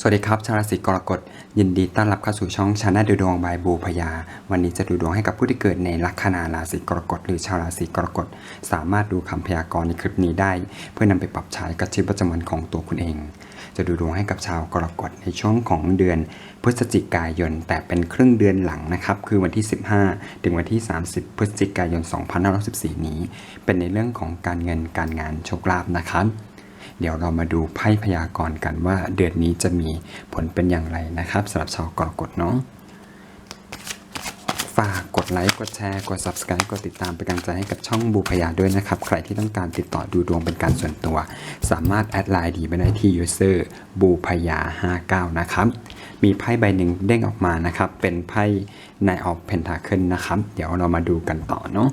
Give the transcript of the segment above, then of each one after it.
สวัสดีครับ ชาวราศีกรกฎยินดีต้อนรับเข้าสู่ช่องชาแนลดูดวงบายบูพยา วันนี้จะดูดวงให้กับผู้ที่เกิดในลัคนาราศีกรกฎหรือชาวราศีกรกฎสามารถดูคำพยากรณ์ในคลิปนี้ได้ เพื่อนำไปปรับใช้กับชีวิตประจำวันของตัวคุณเอง จะดูดวงให้กับชาวกรกฎในช่วงของเดือนพฤศจิกายน แต่เป็นครึ่งเดือนหลังนะครับคือวันที่ 15 ถึงวันที่ 30 พฤศจิกายน 2514 นี้ เป็นในเรื่องของการเงินการงานโชคลาภนะครับ เดี๋ยวเรามาดูไพ่พยากรณ์กันว่าเดือนนี้จะมีผลเป็นอย่างไรนะครับสำหรับชาวกรกฎเนาะฝากกดไลค์ กดแชร์ กด subscribe กดติดตามเป็นกำลังใจให้กับช่องบูพยาด้วยนะครับ ใครที่ต้องการติดต่อดูดวงเป็นการส่วนตัว สามารถแอดไลน์ดีไปได้ที่ user บูพยา59 นะครับ มีไพ่ใบหนึ่งเด้งออกมานะครับ เป็นไพ่ Nine of Pentacle นะครับ เดี๋ยวเรามาดูกันต่อเนาะ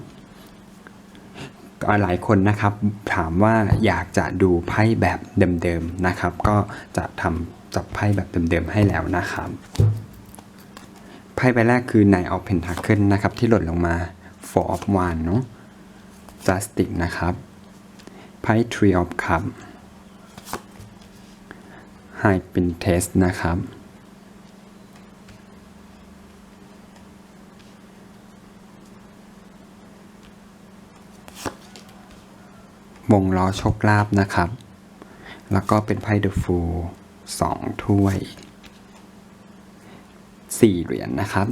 หลายคนนะครับถามว่าอยากจะดูไพ่แบบเดิมๆนะครับ ก็จะทำจับไพ่แบบเดิมๆให้แล้วนะครับ ไพ่ใบแรกคือ Nine of Pentacle นะครับ ที่หล่นลงมา Four of Wands เนาะ Justice นะครับไพ่ Three of Cups High Princess นะครับ วงล้อโชคลาภนะครับ แล้วก็เป็นไพ่เดอะฟูลสองถ้วยสี่เหรียญนะครับ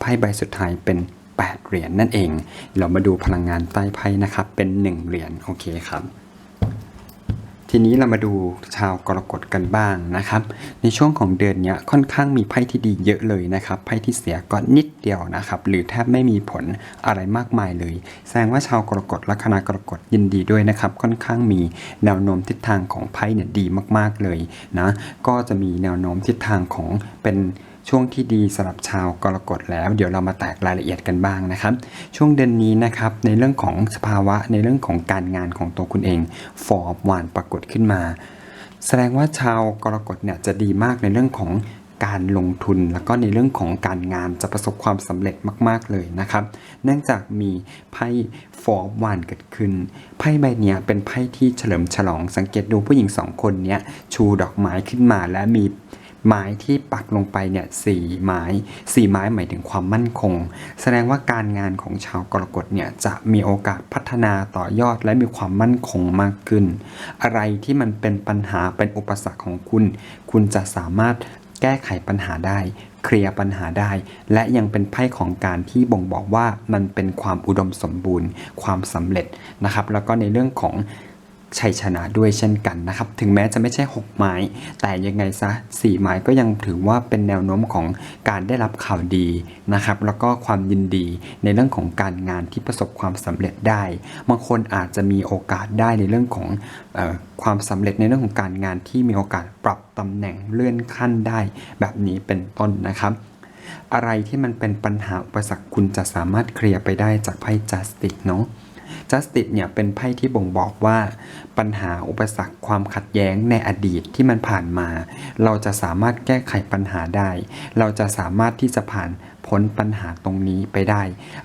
ไพ่ใบสุดท้ายเป็น8เหรียญนั่นเอง เรามาดูพลังงานใต้ไพ่นะครับ เป็น 1 เหรียญโอเคครับ ทีนี้เรามาดูชาวกรกฎกันบ้างนะครับ ในช่วงของเดือนนี้ค่อนข้างมีไพ่ที่ดีเยอะเลยนะครับไพ่ที่เสียก็นิดเดียวนะครับ หรือแทบไม่มีผลอะไรมากมายเลย แสดงว่าชาวกรกฎลัคนากรกฎยินดีด้วยนะครับ ค่อนข้างมีแนวโน้มทิศทางของไพ่เนี่ยดีมากๆเลยนะก็จะมีแนวโน้มทิศทางของเป็น ช่วงที่ดีสำหรับชาวกรกฎแล้ว เดี๋ยวเรามาแตกรายละเอียดกันบ้างนะครับ ช่วงเดือนนี้นะครับในเรื่องของสภาวะในเรื่องของการงานของตัวคุณเองฟอร์มวานปรากฏขึ้นมา แสดงว่าชาวกรกฎเนี่ยจะดีมากในเรื่องของการลงทุนแล้วก็ในเรื่องของการงานจะประสบความสำเร็จมาก ๆ เลยนะครับ เนื่องจากมีไพ่ฟอร์มวานเกิดขึ้น ไพ่ใบเนี้ยเป็นไพ่ที่เฉลิมฉลองสังเกตดูผู้หญิงสองคนเนี้ยชูดอกไม้ขึ้นมาและมี ไม้ที่ปักลงไปเนี่ยสี่ไม้สี่ไม้หมายถึงความมั่นคง แสดงว่าการงานของชาวกรกฎเนี่ยจะมีโอกาสพัฒนาต่อยอดและมีความมั่นคงมากขึ้น อะไรที่มันเป็นปัญหาเป็นอุปสรรคของคุณ คุณจะสามารถแก้ไขปัญหาได้ เคลียร์ปัญหาได้ และยังเป็นไพ่ของการที่บ่งบอกว่ามันเป็นความอุดมสมบูรณ์ ความสำเร็จนะครับ แล้วก็ในเรื่องของ ชัยชนะด้วยเช่นกันนะครับ ถึงแม้จะไม่ใช่ 6 ไม้ แต่ยังไงซะ 4 ไม้ก็ยังถือว่าเป็นแนวโน้มของการได้รับข่าวดีนะครับ แล้วก็ความยินดีในเรื่องของการงานที่ประสบความสำเร็จได้ บางคนอาจจะมีโอกาสได้ในเรื่องของออความสำเร็จในเรื่องของการงานที่มีโอกาสปรับตำแหน่งเลื่อนขั้นได้ แบบนี้เป็นต้นนะครับอะไรที่มันเป็นปัญหาอุปสรรคคุณจะสามารถเคลียร์ไปได้จากไพ่จัสติกเนาะ Justice เนี่ยเป็นไพ่ที่บ่งบอกว่าปัญหาอุปสรรคความขัดแย้งในอดีตที่มันผ่านมา เราจะสามารถแก้ไขปัญหาได้ เราจะสามารถที่จะผ่านพ้นปัญหาตรงนี้ไปได้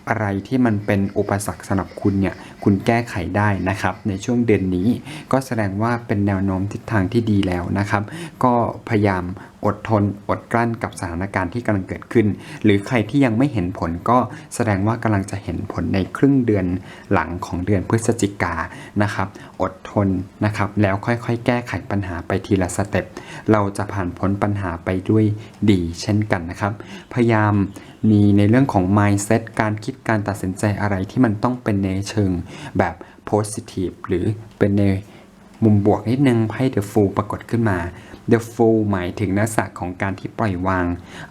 อะไรที่มันเป็นอุปสรรคสำหรับคุณเนี่ยคุณแก้ไขได้นะครับ ในช่วงเดือนนี้ก็แสดงว่าเป็นแนวโน้มทิศทางที่ดีแล้วนะครับ ก็พยายาม อดทน อดกลั้นกับสถานการณ์ที่กำลังเกิดขึ้น หรือใครที่ยังไม่เห็นผลก็แสดงว่ากำลังจะเห็นผลในครึ่งเดือนหลังของเดือนพฤศจิกานะครับ อดทนนะครับ แล้วค่อยๆ แก้ไขปัญหาไปทีละสเต็ป เราจะผ่านพ้นปัญหาไปด้วยดีเช่นกันนะครับ พยายามมีในเรื่องของ mindset การคิดการตัดสินใจอะไรที่มันต้องเป็นในเชิงแบบ positive หรือเป็นใน มุมบวกนิดนึงไพ่ The Fool ปรากฏขึ้นมา The Fool หมายถึงนักษะของการที่ปล่อยวาง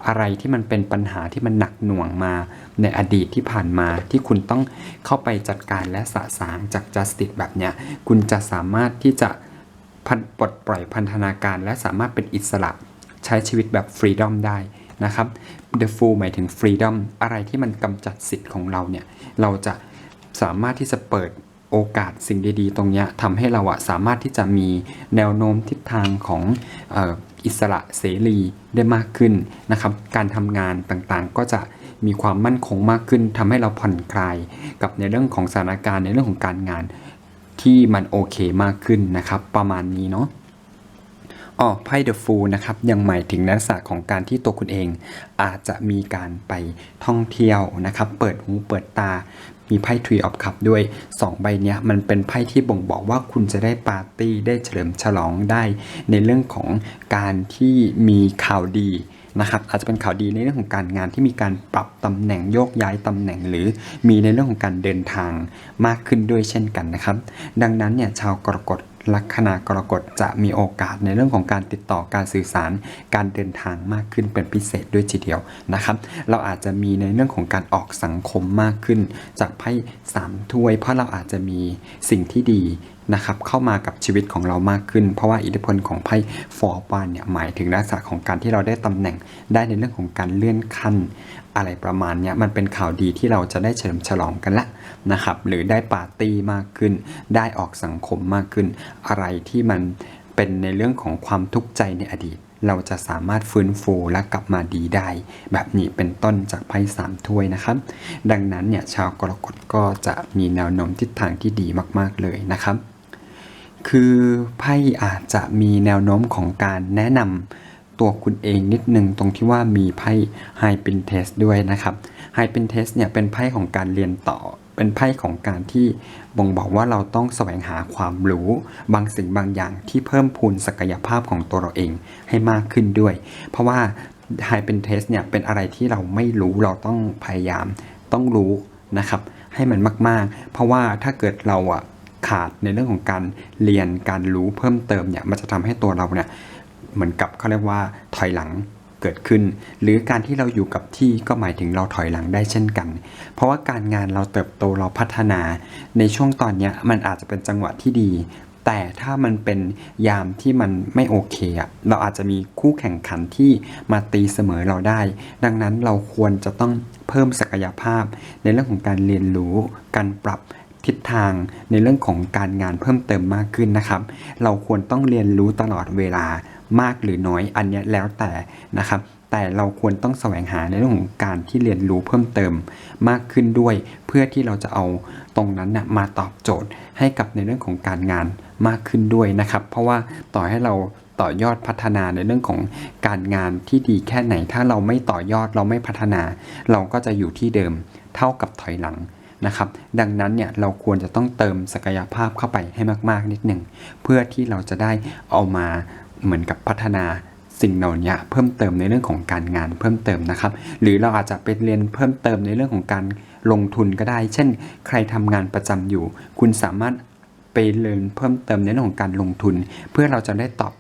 อะไรที่มันเป็นปัญหาที่มันหนักหน่วงมา ในอดีตที่ผ่านมาที่คุณต้องเข้าไปจัดการและสะสางจาก Justice แบบเนี้ยคุณจะสามารถที่จะพันปลดปล่อยพันธนาการ และสามารถเป็นอิสระใช้ชีวิตแบบ Freedom ได้นะครับ The Fool หมายถึง Freedom อะไรที่มันกำจัดสิทธิ์ของเราเนี่ยเราจะสามารถที่จะเปิด โอกาสสิ่งดีๆ ตรงนี้ทำให้เราอะสามารถที่จะมีแนวโน้มทิศทางของอ่ออิสระเสรีได้มากขึ้นนะครับการทำงานต่างๆก็จะมีความมั่นคงมากขึ้นทำให้เราผ่อนคลายกับในเรื่องของสถานการณ์ในเรื่องของการงานที่มันโอเคมากขึ้นนะครับ ประมาณนี้เนาะ อ๋อไพ่เดอะฟูลนะครับยังหมายถึงลักษณะของการที่ตัวคุณเอง อาจจะมีการไปท่องเที่ยวนะครับ เปิดหูเปิดตา มีไพ่ Tree of Cup ด้วย 2 ใบเนี้ยมันเป็นไพ่ที่บ่งบอกว่าคุณจะได้ปาร์ตี้ได้เฉลิมฉลองได้ ในเรื่องของการที่มีข่าวดีนะครับอาจจะเป็นข่าวดีในเรื่องของการงานที่มีการปรับตำแหน่งโยกย้ายตำแหน่ง หรือมีในเรื่องของการเดินทางมากขึ้นด้วยเช่นกันนะครับ ดังนั้นเนี่ยชาวกรกฎ ลัคนากรกฎจะมีโอกาสในเรื่องของการติดต่อการสื่อสาร การเดินทางมากขึ้นเป็นพิเศษด้วยทีเดียวนะครับ เราอาจจะมีในเรื่องของการออกสังคมมากขึ้น จากไพ่สามถ้วย เพราะเราอาจจะมีสิ่งที่ดี นะครับเข้ามากับชีวิตของเรามากขึ้น เพราะว่าอิทธิพลของไพ่ฟอร์บานเนี่ยหมายถึงลักษณะของการที่เราได้ตำแหน่งได้ในเรื่องของการเลื่อนขั้นอะไรประมาณเนี้ยมันเป็นข่าวดีที่เราจะได้เฉลิมฉลองกันละนะครับหรือได้ปาร์ตี้มากขึ้น ได้ออกสังคมมากขึ้น อะไรที่มันเป็นในเรื่องของความทุกข์ใจในอดีต เราจะสามารถฟื้นฟูและกลับมาดีได้ แบบนี้เป็นต้นจากไพ่สามถ้วยนะครับ ดังนั้นเนี่ยชาวกรกฎก็จะมีแนวโน้มทิศทางที่ดีมากๆเลยนะครับ คือไพ่อาจจะมีแนวโน้มของการแนะนำตัวคุณเองนิดนึงตรงที่ว่ามีไพ่ไฮเป็นเทสด้วยนะครับไฮเป็นเทสเนี่ยเป็นไพ่ของการเรียนต่อ เป็นไพ่ของการที่บ่งบอกว่าเราต้องแสวงหาความรู้ บางสิ่งบางอย่างที่เพิ่มพูนศักยภาพของตัวเราเองให้มากขึ้นด้วย เพราะว่าไฮเป็นเทสเนี่ยเป็นอะไรที่เราไม่รู้เราต้องพยายามต้องรู้นะครับให้มันมาก ๆ เพราะว่าถ้าเกิดเราอะ ขาดในเรื่องของการเรียนการรู้เพิ่มเติมเนี่ยมันจะทำให้ตัวเราเนี่ยเหมือนกับเขาเรียกว่าถอยหลังเกิดขึ้น หรือการที่เราอยู่กับที่ก็หมายถึงเราถอยหลังได้เช่นกัน เพราะว่าการงานเราเติบโตเราพัฒนา ในช่วงตอนนี้มันอาจจะเป็นจังหวะที่ดี แต่ถ้ามันเป็นยามที่มันไม่โอเคอะเราอาจจะมีคู่แข่งขันที่มาตีเสมอเราได้ ดังนั้นเราควรจะต้องเพิ่มศักยภาพ ในเรื่องของการเรียนรู้ การปรับ ทิศทางในเรื่องของการงานเพิ่มเติมมากขึ้นนะครับ เราควรต้องเรียนรู้ตลอดเวลามากหรือน้อยอันนี้แล้วแต่นะครับ แต่เราควรต้องแสวงหาในเรื่องของการที่เรียนรู้เพิ่มเติมมากขึ้นด้วย เพื่อที่เราจะเอาตรงนั้นนะมาตอบโจทย์ให้กับในเรื่องของการงานมากขึ้นด้วยนะครับ เพราะว่าต่อให้เราต่อยอดพัฒนาในเรื่องของการงานที่ดีแค่ไหน ถ้าเราไม่ต่อยอดเราไม่พัฒนา เราก็จะอยู่ที่เดิมเท่ากับถอยหลัง นะครับ ดังนั้นเนี่ยเราควรจะต้องเติมศักยภาพเข้าไปให้มากๆนิดหนึ่งเพื่อที่เราจะได้เอามาเหมือนกับพัฒนาสิ่งเหล่านี้เพิ่มเติมในเรื่องของการงานเพิ่มเติมนะครับ หรือเราอาจจะไปเรียนเพิ่มเติมในเรื่องของการลงทุนก็ได้ เช่น ใครทำงานประจำอยู่ คุณสามารถไปเรียนเพิ่มเติมในเรื่องของการลงทุน เพื่อเราจะได้ตอบ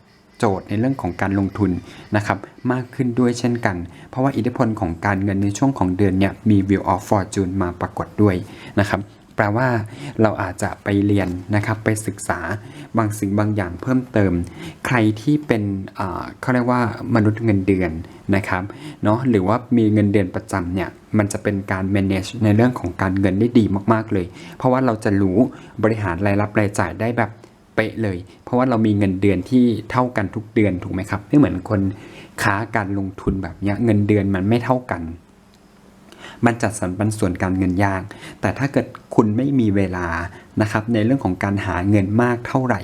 โจทย์ในเรื่องของการลงทุนนะครับมากขึ้นด้วยเช่นกัน เพราะว่าอิทธิพลของการเงินในช่วงของเดือนเนี่ยมี Wheel of Fortune มาปรากฏด้วยนะครับแปลว่าเราอาจจะไปเรียนนะครับไปศึกษาบางสิ่งบางอย่างเพิ่มเติม ใครที่เป็นเขาเรียกว่ามนุษย์เงินเดือนนะครับเนาะหรือว่ามีเงินเดือนประจำเนี่ยมันจะเป็นการ manage ในเรื่องของการเงินได้ดีมากๆเลย เพราะว่าเราจะรู้บริหารรายรับรายจ่ายได้แบบ เป๊ะเลย เพราะว่าเรามีเงินเดือนที่เท่ากันทุกเดือนถูกไหมครับไม่เหมือนคนค้าการลงทุนแบบนี้เงินเดือนมันไม่เท่ากัน มันจัดสรรปันส่วนการเงินยาก แต่ถ้าเกิดคุณไม่มีเวลานะครับในเรื่องของการหาเงินมากเท่าไหร่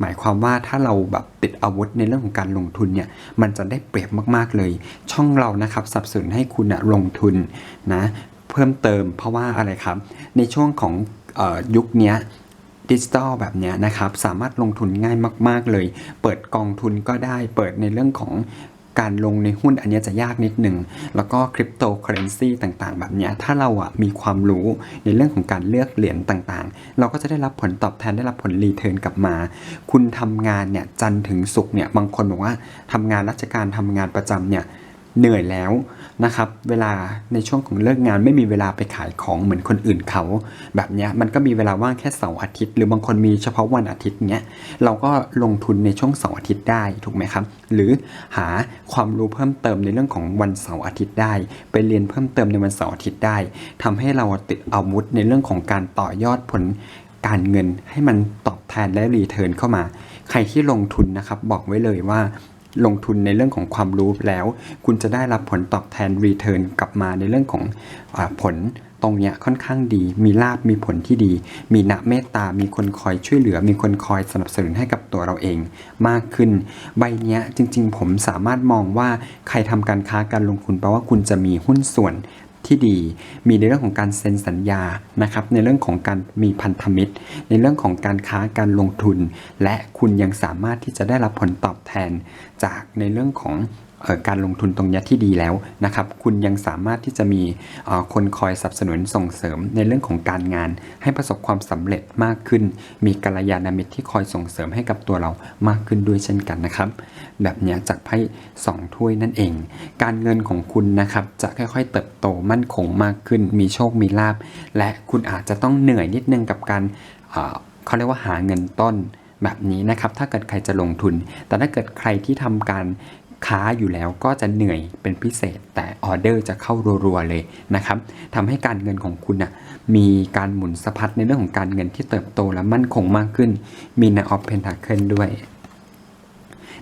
หมายความว่าถ้าเราแบบติดอาวุธในเรื่องของการลงทุนเนี่ยมันจะได้เปรียบมากๆเลย ช่องเรานะครับสับสนให้คุณนะลงทุนนะเพิ่มเติมเพราะว่าอะไรครับ ในช่วงของออยุคนี้ ดิจิตอลแบบเนี้ยนะครับสามารถลงทุนง่ายมาก ๆ เลย เปิดกองทุนก็ได้เปิดในเรื่องของการลงในหุ้นอันเนี้ยจะยากนิดหนึ่ง แล้วก็คริปโตเคอเรนซีต่างๆ แบบเนี้ยถ้าเราอะมีความรู้ในเรื่องของการเลือกเหรียญต่างๆ เราก็จะได้รับผลตอบแทนได้รับผลรีเทิร์นกลับมา คุณทำงานเนี่ยจันทร์ถึงศุกร์เนี่ยบางคนบอกว่าทำงานราชการทำงานประจำเนี่ย เหนื่อยแล้วนะครับ เวลาในช่วงของเลิกงานไม่มีเวลาไปขายของเหมือนคนอื่นเขา แบบนี้มันก็มีเวลาว่างแค่เสาร์อาทิตย์ หรือบางคนมีเฉพาะวันอาทิตย์เนี้ยเราก็ลงทุนในช่วงเสาร์อาทิตย์ได้ถูกไหมครับ หรือหาความรู้เพิ่มเติมในเรื่องของวันเสาร์อาทิตย์ได้ ไปเรียนเพิ่มเติมในวันเสาร์อาทิตย์ได้ทำให้เราติดอาวุธในเรื่องของการต่อยอดผลการเงินให้มันตอบแทนและรีเทิร์นเข้ามา ใครที่ลงทุนนะครับบอกไว้เลยว่า ลงทุนในเรื่องของความรู้แล้ว คุณจะได้รับผลตอบแทนรีเทิร์นกลับมาในเรื่องของอผลตรงเนี้ยค่อนข้างดี มีลาบมีผลที่ดี มีนักเมตตา มีคนคอยช่วยเหลือ มีคนคอยสนับสนุนให้กับตัวเราเอง มากขึ้น ใบเนี้ยจริง ๆ ผมสามารถมองว่าใครทำการค้าการลงทุนแปลว่าคุณจะมีหุ้นส่วน ที่ดี มีในเรื่องของการเซ็นสัญญานะครับ ในเรื่องของการมีพันธมิตร ในเรื่องของการค้าการลงทุน และคุณยังสามารถที่จะได้รับผลตอบแทนจากในเรื่องของ การลงทุนตรงนี้ที่ดีแล้วนะครับ คุณยังสามารถที่จะมีคนคอยสนับสนุนส่งเสริมในเรื่องของการงาน ให้ประสบความสำเร็จมากขึ้น มีกัลยาณมิตรที่คอยส่งเสริมให้กับตัวเรามากขึ้นด้วยเช่นกันนะครับ แบบนี้จากไพ่สองถ้วยนั่นเอง การเงินของคุณนะครับจะค่อยๆ เติบโตมั่นคงมากขึ้น มีโชคมีลาบและคุณอาจจะต้องเหนื่อยนิดนึงกับการเอ่อเขาเรียกว่าหาเงินต้นแบบนี้นะครับ ถ้าเกิดใครจะลงทุน แต่ถ้าเกิดใครที่ทำการ ค้าอยู่แล้วก็จะเหนื่อยเป็นพิเศษ แต่ออเดอร์จะเข้ารัวๆเลยนะครับทำให้การเงินของคุณอะมีการหมุนสะพัดในเรื่องของการเงินที่เติบโตและมั่นคงมากขึ้น มีในออฟเพนทาเคิลด้วย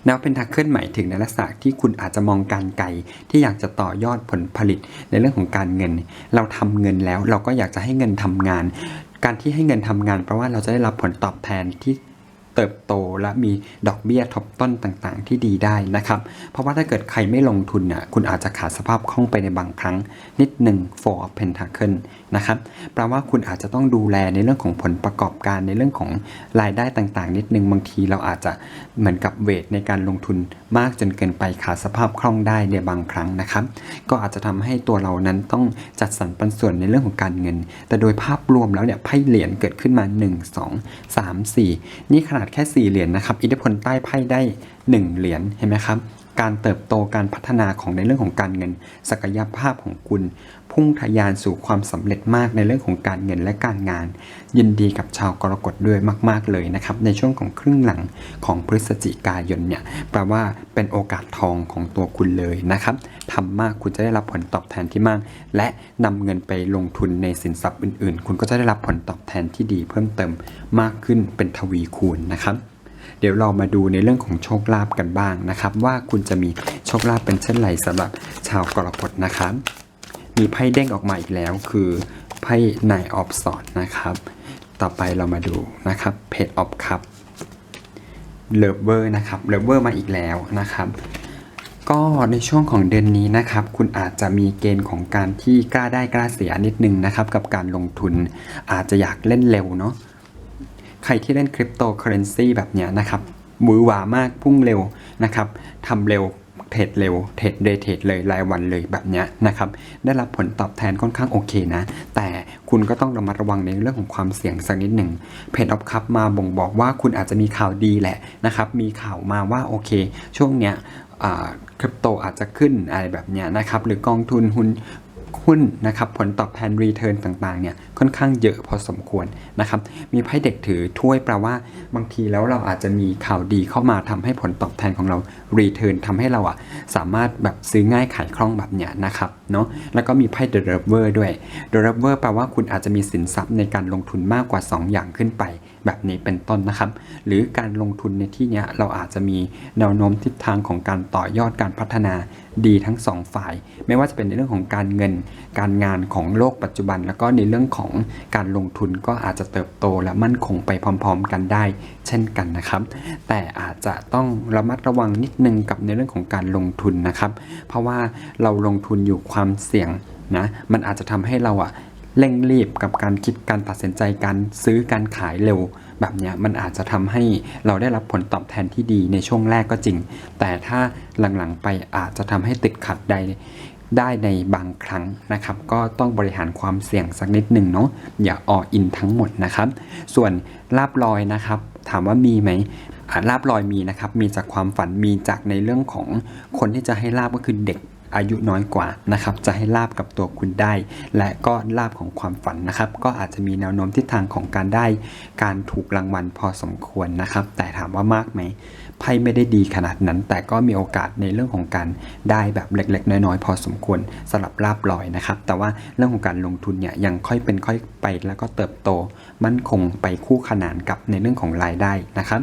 แนวเป็นทักเคิลหมายถึงในลักษณะที่คุณอาจจะมองการไกลที่อยากจะต่อยอดผลผลิตในเรื่องของการเงิน เราทำเงินแล้วเราก็อยากจะให้เงินทำงาน การที่ให้เงินทำงานเพราะว่าเราจะได้รับผลตอบแทนที่ เติบโตและมีดอกเบี้ยทบต้นต่างๆ ที่ดีได้นะครับ เพราะว่าถ้าเกิดใครไม่ลงทุนน่ะคุณอาจจะขาดสภาพคล่องไปในบางครั้งนิดหนึ่ง four of pentacle นะครับแปลว่าคุณอาจจะต้องดูแลในเรื่องของผลประกอบการในเรื่องของรายได้ต่างๆ นิดนึงบางทีเราอาจจะเหมือนกับเวทในการลงทุนมากจนเกินไปขาดสภาพคล่องได้ในบางครั้งนะครับ ก็อาจจะทำให้ตัวเรานั้นต้องจัดสรรปันส่วนในเรื่องของการเงิน แต่โดยภาพรวมแล้วเนี่ยไพ่เหรียญเกิดขึ้นมา 1 2 3 4 นี่ขนาดแค่ 4 เหรียญนะครับ อิทธิพลใต้ไพ่ได้ 1 เหรียญเห็นไหมครับ การเติบโตการพัฒนาของในเรื่องของการเงิน ศักยภาพของคุณ พุ่งทะยานสู่ความสำเร็จมากในเรื่องของการเงินและการงาน ยินดีกับชาวกรกฎด้วยมาก ๆ เลยนะครับในช่วงของครึ่งหลังของพฤศจิกายนเนี่ยแปลว่าเป็นโอกาสทองของตัวคุณเลยนะครับทำมากคุณจะได้รับผลตอบแทนที่มาก และนำเงินไปลงทุนในสินทรัพย์อื่น ๆ คุณก็จะได้รับผลตอบแทนที่ดีเพิ่มเติมมากขึ้นเป็นทวีคูณนะครับ เดี๋ยวเรามาดูในเรื่องของโชคลาภกันบ้างนะครับ ว่าคุณจะมีโชคลาภเป็นเช่นไรสำหรับชาวกรกฎนะครับ มีไพ่เด้งออกมาอีกแล้วคือไพ่นายออฟสอดนะครับ ต่อไปเรามาดูนะครับเพจออฟคัพเลเวอร์นะครับเลเวอร์มาอีกแล้วนะครับก็ในช่วงของเดือนนี้นะครับ คุณอาจจะมีเกณฑ์ของการที่กล้าได้กล้าเสียนิดนึงนะครับ กับการลงทุนอาจจะอยากเล่นเร็วเนาะ ใครที่เล่นคริปโตเคอเรนซีแบบเนี้ยนะครับมือหวามากพุ่งเร็วนะครับทำเร็วเทรดเร็วเทรดเดย์เทรดเลยรายวันเลยแบบเนี้ยนะครับได้รับผลตอบแทนค่อนข้างโอเคนะ แต่คุณก็ต้องระมัดระวังในเรื่องของความเสี่ยงสักนิดหนึ่งเพจออฟคัพมาบ่งบอกว่าคุณอาจจะมีข่าวดีแหละนะครับมีข่าวมาว่าโอเค ช่วงเนี้ยคริปโตอาจจะขึ้นอะไรแบบเนี้ยนะครับหรือกองทุนหุ้น หุ้นนะครับผลตอบแทนรีเทิร์นต่างๆเนี่ยค่อนข้างเยอะพอสมควรนะครับมีไพ่เด็กถือถ้วยแปลว่าบางทีแล้วเราอาจจะมีข่าวดีเข้ามาทำให้ผลตอบแทนของเรารีเทิร์นทำให้เราอะสามารถแบบซื้อง่ายขายคล่องแบบเนี้ยนะครับเนาะแล้วก็มีไพ่เดอะเรเวอร์ด้วยเดอะเรเวอร์แปลว่าคุณอาจจะมีสินทรัพย์ในการลงทุนมากกว่า 2 อย่างขึ้นไป แบบนี้เป็นต้นนะครับ หรือการลงทุนในที่นี้เราอาจจะมีแนวโน้มทิศทางของการต่อยอดการพัฒนาดีทั้งสองฝ่าย ไม่ว่าจะเป็นในเรื่องของการเงิน การงานของโลกปัจจุบัน แล้วก็ในเรื่องของการลงทุนก็อาจจะเติบโตและมั่นคงไปพร้อม ๆ กันได้ เช่นกันนะครับ แต่อาจจะต้องระมัดระวังนิดนึงกับในเรื่องของการลงทุนนะครับ เพราะว่าเราลงทุนอยู่ความเสี่ยงนะมันอาจจะทำให้เราอะ เร่งรีบกับการคิดการตัดสินใจการซื้อการขายเร็ว แบบเนี้ยมันอาจจะทำให้เราได้รับผลตอบแทนที่ดีในช่วงแรกก็จริง แต่ถ้าหลังๆไปอาจจะทำให้ติดขัดใดได้ในบางครั้งนะครับ ก็ต้องบริหารความเสี่ยงสักนิดหนึ่งเนาะอย่าอออินทั้งหมดนะครับ ส่วนลาบลอยนะครับ ถามว่ามีไหมลาบลอยมีนะครับ มีจากความฝันมีจากในเรื่องของคนที่จะให้ลาบก็คือเด็ก อายุน้อยกว่านะครับจะให้ลาบกับตัวคุณได้ และก็ลาบของความฝันนะครับ ก็อาจจะมีแนวโน้มทิศทางของการได้ การถูกรางวัลพอสมควรนะครับ แต่ถามว่ามากไหมไพ่ไม่ได้ดีขนาดนั้น แต่ก็มีโอกาสในเรื่องของการได้แบบเล็ก ๆ น้อยๆ พอสมควรสำหรับลาบลอยนะครับ แต่ว่าเรื่องของการลงทุนเนี่ยยังค่อยเป็นค่อยไปแล้วก็เติบโต มั่นคงไปคู่ขนานกับในเรื่องของรายได้นะครับ